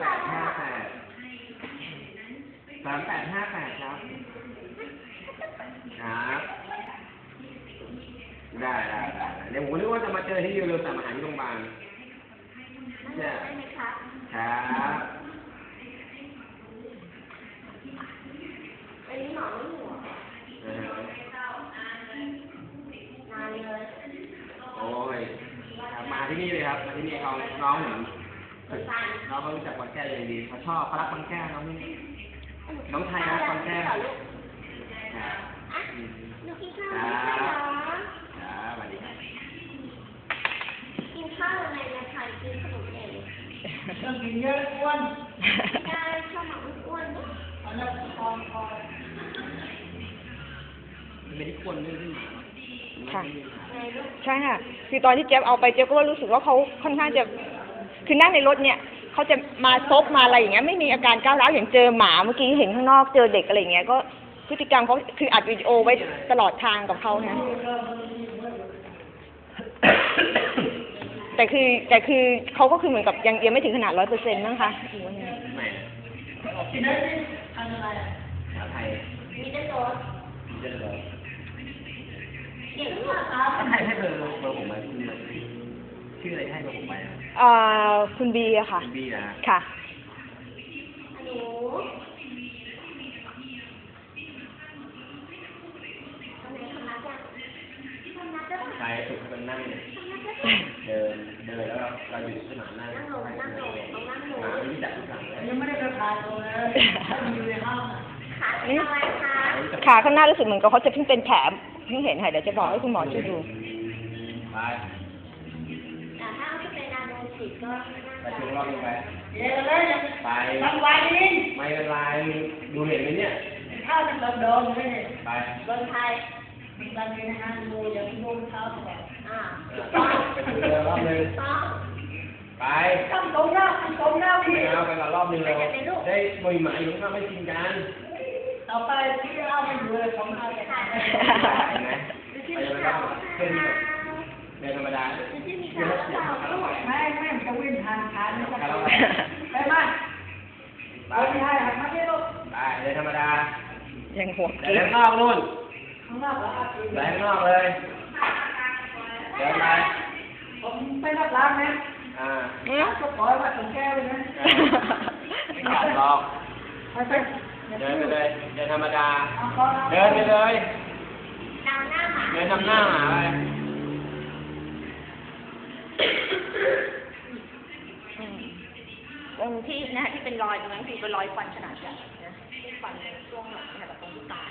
แปดห้าแปดสามแปดห้าแปดครับ ครับได้ได้ได้เดี๋ยวผมนึกว่าจะมาเจอที่ยูโรแต่มาหารที่โรงพยาบาลได้ไหมครับอันนี้หมอไม่หัวนานเลยโอ้ยมาที่นี่เลยครับ มาที่นี่เขาน้องผมค นตายน้องเขารู้จักบอลแก้วอย่างดีเขาชอบเขารักบอลแก้วน้องนี่น้องไทยรักบอลแก้วเหรอลูกครับอะอืมลูกกินข้าวไม่ใช่เหรอครับสวัสดีครับกินข้าวอะไรนะคะกินขนมเองต้องกินเยอะอ้วนไม่ได้ชอบหมาอ้วนๆนะอันนั้นคอนคอนไม่ได้ควรเรื่องขึ้นมาค่ะไงลูกใช่ค่ะ คือตอนที่เจ๊ยบเอาไปเจ๊ยบก็ว่ารู้สึกว่าเขาค่อนข้างจะ คือนั่งในรถเนี่ยเขาจะมาซบมาอะไรอย่างเงี้ยไม่มีอาการก้าวร้าวอย่างเจอหมาเมื่อกี้เห็นข้างนอกเจอเด็กอะไรอย่างเงี้ยก็พฤติกรรมเขาคืออัดวิดีโอไว้ตลอดทางกับเขานะแต่คือแต่คือเขาก็คือเหมือนกับยังยังไม่ถึงขนาดร้อยเปอร์เซ็นต์มั้งคะหรือว่าไงแหม่กินได้ที่อันอะไรอะชาไทยมีแต่โดนเยอะเลยเก่งลูกถ้าใครให้เบอร์เบอร์ผมมาชื่ออะไร ชื่ออะไรให้เบอร์ผมไปอะเอ่อคุณบีอะค่ะ คุณบี้นะฮะค่ะหนูทำไมทำนัดอะทำนัดได้ปะใครฝึกให้มันนั่งเนี่ยทำนัดได้ปะเดินเดินแล้วเราเราอยู่ที่หมานั่งนั่งลงนั่งลงต้องนั่งลงหมาไม่รู้จักทุกอย่างเลยยังไม่ได้ไปถ่ายตัวเลยมันอยู่ในห้องอะขาเป็นอะไรคะขาข้างหน้ารู้สึกเหมือนกับเขาจะเพิ่งเป็นแผลเพิ่งเห็นค่ะเดี๋ยวจะบอกให้คุณหมอช่วยดู ไปแต่ถ้าเอาที่ เป็นนาโนสิตก็น่าไปจะถึงรอบนี้ไปเดี๋ยวเลยยังไปทำไว้ดิไม่เป็นไรดูเห็นไหมเนี่ยข้าวมันโดนๆเลยไปบนไทยมันตอนนี้นะฮะดูอย่างที่ดูเท้าแตกอ่าไปดูเรือรอบนึงต้องไปต้องตรงหน้าตรงหน้าไปพี่เอาไปกันรอบนึงเลยได้มวยหมาอยู่ข้างไม่กินกันต่อไปพี่เอา ไปมาไปไปที่ให้หันมาที่ลูกไปเดินธรรมดา ยังหัวเดิกิ๊นกข้างนอกนู่นข้างนอกแล้วอาทิตย์เดินข้างนอกเลยเดินไปผมไปรับร้านนะอ่าอืมก็ปล่อยมาถึงแก้วเลยนะไม่ขาดหรอกไปไปเดินไปเลยเดินธรรมดา เดินไปเลยดาวหน้าหมาเดินทำหน้าหมาไป รงที่นะที่เป็นรอยตรงนั้นคือเป็นรอยฟันขนาดใหญ่นะฟันช่วงหลังเนี่ยแบบตรงตา